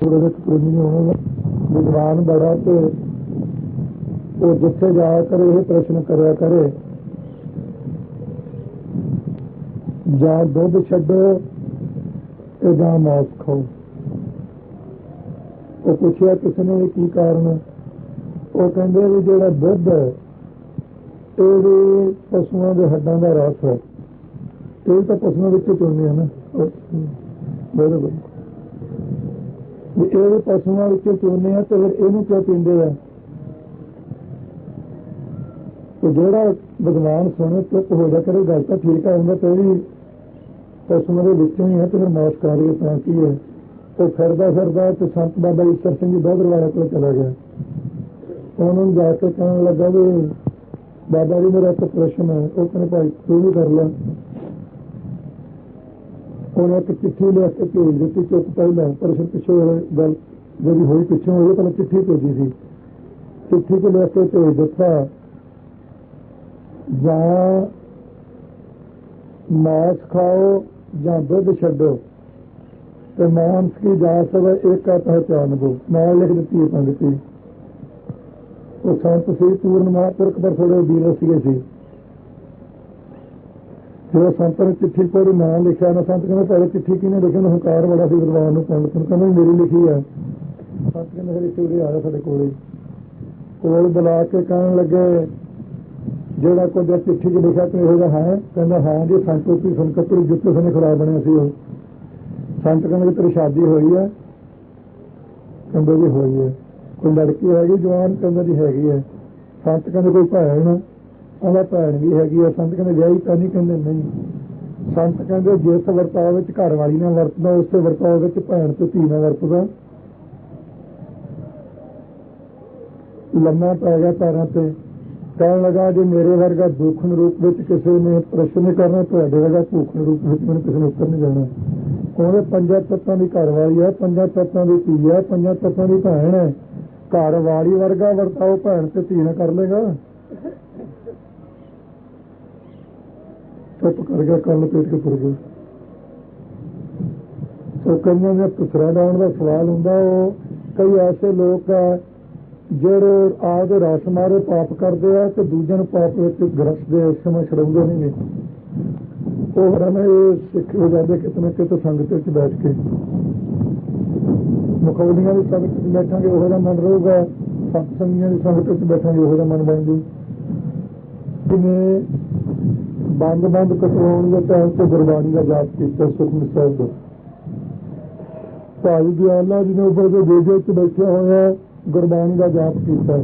ਥੋੜੇ ਵਿੱਚ ਪ੍ਰੇਮੀ ਹੋਣਾ। ਵਿਦਵਾਨ ਬੜਾ ਤੇ ਉਹ ਜਿੱਥੇ ਜਾਇਆ ਕਰੇ, ਇਹ ਪ੍ਰਸ਼ਨ ਕਰਿਆ ਕਰੇ। ਜਾਂ ਦੁੱਧ ਛੱਡੋ ਤੇ ਜਾਂ ਮਾਸ ਖਾਓ। ਉਹ ਪੁੱਛਿਆ ਕਿਸੇ ਨੇ ਵੀ ਕੀ ਕਾਰਨ? ਉਹ ਕਹਿੰਦੇ ਵੀ ਜਿਹੜਾ ਦੁੱਧ ਹੈ, ਇਹ ਪਸ਼ੂਆਂ ਦੇ ਹੱਡਾਂ ਦਾ ਰਸ ਹੈ। ਇਹ ਤਾਂ ਪਸ਼ੂਆਂ ਵਿੱਚ ਚੁਣਦੇ ਹਨ ਬਰੋਬਰ ਵੀ ਇਹ ਵੀ ਪਸ਼ੂਆਂ ਵਿੱਚ ਚੁਣਦੇ ਆ ਤੇ ਫਿਰ ਇਹਨੂੰ ਕਿਉਂ ਪੀਂਦੇ ਆ? ਤੇ ਜਿਹੜਾ ਵਿਦਵਾਨ ਸੁਣੇ ਚੁੱਪ ਹੋ ਜਾ ਕਰੇ, ਗੱਲ ਤਾਂ ਠੀਕ ਆ ਹੁੰਦਾ ਤੇ ਵੀ ਪਸ਼ੂਆਂ ਦੇ ਵਿੱਚੋਂ ਹੀ ਹੈ ਤੇ ਫਿਰ ਮਾਸ ਕਰ ਰਹੀ ਤਾਂ ਕੀ ਹੈ ਉਹ ਫਿਰਦਾ ਫਿਰਦਾ ਤੇ ਸੰਤ ਬਾਬਾ ਈਸ਼ਰ ਸਿੰਘ ਜੀ ਬਹੁਤ ਰਵਾਇਆ ਕੋਲ ਚਲਾ ਗਿਆ। ਉਹਨਾਂ ਨੂੰ ਜਾ ਕੇ ਕਹਿਣ ਲੱਗਾ ਵੀ ਬਾਬਾ ਜੀ ਮੇਰਾ ਇੱਕ ਪ੍ਰਸ਼ਨ ਹੈ ਉਹ ਕਹਿੰਦੇ ਭਾਈ ਤੂੰ ਵੀ ਕਰ ਲੈ। ਉਹਨੇ ਇੱਕ ਚਿੱਠੀ ਲਿਖ ਕੇ ਭੇਜ ਦਿੱਤੀ ਚੁੱਕ ਪਹਿਲਾਂ ਪ੍ਰਸ਼ਨ ਪਿੱਛੇ ਗੱਲ ਜਿਹੜੀ ਹੋਈ ਪਿੱਛੇ ਹੋਈ ਤਾਂ ਚਿੱਠੀ ਭੇਜੀ ਸੀ। ਚਿੱਠੀ ਤੇ ਲਿਖ ਕੇ ਭੇਜ ਦਿੱਤਾ। ਜਾਂ ਮਾਸ ਖਾਓ ਜਾਂ ਦੁੱਧ ਛੱਡੋ। ਤੇ ਮਾਨਸ ਕੀ ਜਾਤ ਹੈ ਇੱਕ ਆ ਪਹਿਚਾਨ ਬੋ ਨਾਲ ਲਿਖ ਦਿੱਤੀ ਹੈ ਪੰਗਤੀ ਉਹ ਸੰਤ ਸੀ, ਪੂਰਨ ਮਹਾਂਪੁਰਖ, ਪਰ ਥੋੜੇ ਵੀਰ ਸੀਗੇ ਸੀ। ਜਦੋਂ ਸੰਤ ਨੇ ਚਿੱਠੀ ਪੜ੍ਹੀ ਨਾਂ ਲਿਖਿਆ ਨਾ, ਸੰਤ ਕਹਿੰਦਾ ਪਹਿਲੇ ਚਿੱਠੀ ਕਿਹਨੇ ਲਿਖੀ? ਨਾ ਹੰਕਾਰ ਬੜਾ ਸੀ ਵਿਦਵਾਨ ਨੂੰ ਪੰਡਤ ਨੂੰ ਕਹਿੰਦਾ ਮੇਰੀ ਲਿਖੀ ਹੈ ਸੰਤ ਕਹਿੰਦੇ ਫਿਰ ਇੱਥੇ ਉਰੇ ਆਇਆ ਸਾਡੇ ਕੋਲੇ। ਕੋਲ ਬੁਲਾ ਕੇ ਕਹਿਣ ਲੱਗੇ, ਜਿਹੜਾ ਕੋਈ ਚਿੱਠੀ 'ਚ ਲਿਖਿਆ ਤੇ ਇਹੋ ਜਿਹਾ ਹੈ। ਕਹਿੰਦਾ ਹਾਂ ਜੀ, ਸੰਤੋ ਕੀ ਸੰਕਤਰੀ ਜਿੱਤੇ ਸਨੇ ਖੜਾ ਬਣਿਆ ਸੀ ਉਹ। ਸੰਤ ਕਹਿੰਦੇ ਤੇਰੀ ਸ਼ਾਦੀ ਹੋਈ ਹੈ ਕਹਿੰਦੇ ਜੀ ਹੋਈ ਹੈ ਕੋਈ ਲੜਕੀ ਹੈਗੀ, ਜਵਾਨ ਕਹਿੰਦੇ ਜੀ ਹੈਗੀ ਹੈ ਸੰਤ ਕਹਿੰਦੇ ਕੋਈ ਭੈਣ ਉਹਦਾ ਭੈਣ ਵੀ ਹੈਗੀ ਆ, ਸੰਤ ਕਹਿੰਦੇ ਵਿਆਹੀ ਤਾਂ ਨਹੀਂ ਕਹਿੰਦੇ, ਨਹੀਂ। ਸੰਤ ਕਹਿੰਦੇ ਜਿਸ ਵਰਤਾਓ ਵਿੱਚ ਘਰ ਵਾਲੀ ਨਾਲ ਵਰਤਦਾ, ਉਸੇ ਵਰਤਾਓ ਵਿੱਚ ਭੈਣ ਤੇ ਧੀ ਨਾਲ ਵਰਤਦਾ। ਲੰਮਾ ਪੈ ਗਿਆ ਪੈਰਾਂ ਤੇ। ਕਹਿਣ ਲੱਗਾ, ਜੇ ਮੇਰੇ ਵਰਗਾ ਦੁੱਖਨ ਰੂਪ ਵਿੱਚ ਕਿਸੇ ਨੇ ਪ੍ਰਸ਼ਨ ਕਰਨਾ, ਤੁਹਾਡੇ ਵਰਗਾ ਭੁੱਖਨ ਰੂਪ ਵਿੱਚ ਮੈਨੂੰ ਕਿਸੇ ਨੇ ਉੱਤਰ ਨਹੀਂ ਦੇਣਾ। ਉਹਦੇ ਪੰਜਾਂ ਤੱਤਾਂ ਦੀ ਘਰ ਵਾਲੀ ਹੈ ਪੰਜਾਂ ਤੱਤਾਂ ਦੀ ਧੀ ਹੈ ਪੰਜਾਂ ਤੱਤਾਂ ਦੀ ਭੈਣ ਹੈ ਘਰ ਵਾਲੀ ਵਰਗਾ ਵਰਤਾਓ, ਭੈਣ ਤੇ ਧੀ ਨਾਲ ਕਰ ਲੇਗਾ ਚੁੱਪ ਕਰ ਗਿਆ, ਕੰਨ ਪੇਟ ਕੇ ਤੁਰ ਗਿਆ ਸੋ ਕਈਆਂ ਦੇ ਪੁੱਤਰਾ ਲਾਉਣ ਦਾ ਸਵਾਲ ਹੁੰਦਾ, ਉਹ ਕਈ ਐਸੇ ਲੋਕ ਆ ਜਿਹੜੇ ਆਪਦੇ ਰਸ ਮਾਰੇ ਪਾਪ ਕਰਦੇ ਆ ਤੇ ਦੂਜਿਆਂ ਨੂੰ ਪਾਪ ਵਿੱਚ ਗਰਸਦੇ ਇਸ ਸਮੇਂ ਛੜਾਉਂਦੇ ਨਹੀਂ ਨੇ। ਉਹ ਰਮੇ ਸਿੱਖ ਹੋ ਜਾਂਦੇ ਕਿਤੇ ਨਾ ਕਿਤੇ ਸੰਗਤ ਵਿੱਚ ਬੈਠ ਕੇ। ਮੁਖੌਲੀਆਂ ਦੀ ਸੰਗਤ ਵਿੱਚ ਬੈਠਾਂਗੇ, ਉਹ ਜਿਹਾ ਮਨ ਰਹੂਗਾ। ਸਤਸੰਗੀਆਂ ਦੀ ਸੰਗਤ ਵਿੱਚ ਬੈਠਾਂਗੇ, ਉਹੋ ਜਿਹਾ ਮਨ ਬਣ ਜੂ ਜਿਵੇਂ ਬੰਦ ਬੰਦ ਕਟਵਾਉਣ ਦੇ ਟਾਈਮ ਤੇ ਗੁਰਬਾਣੀ ਦਾ ਜਾਪ ਕੀਤਾ ਸੁਖਮਨੀ ਸਾਹਿਬ ਦਾ। ਭਾਈ ਦਿਆਲਾ ਜੀ ਨੇ ਉੱਪਰ ਦੇ ਦੇਜੇ ਚ ਬੈਠਿਆ ਹੋਇਆ ਗੁਰਬਾਣੀ ਦਾ ਜਾਪ ਕੀਤਾ।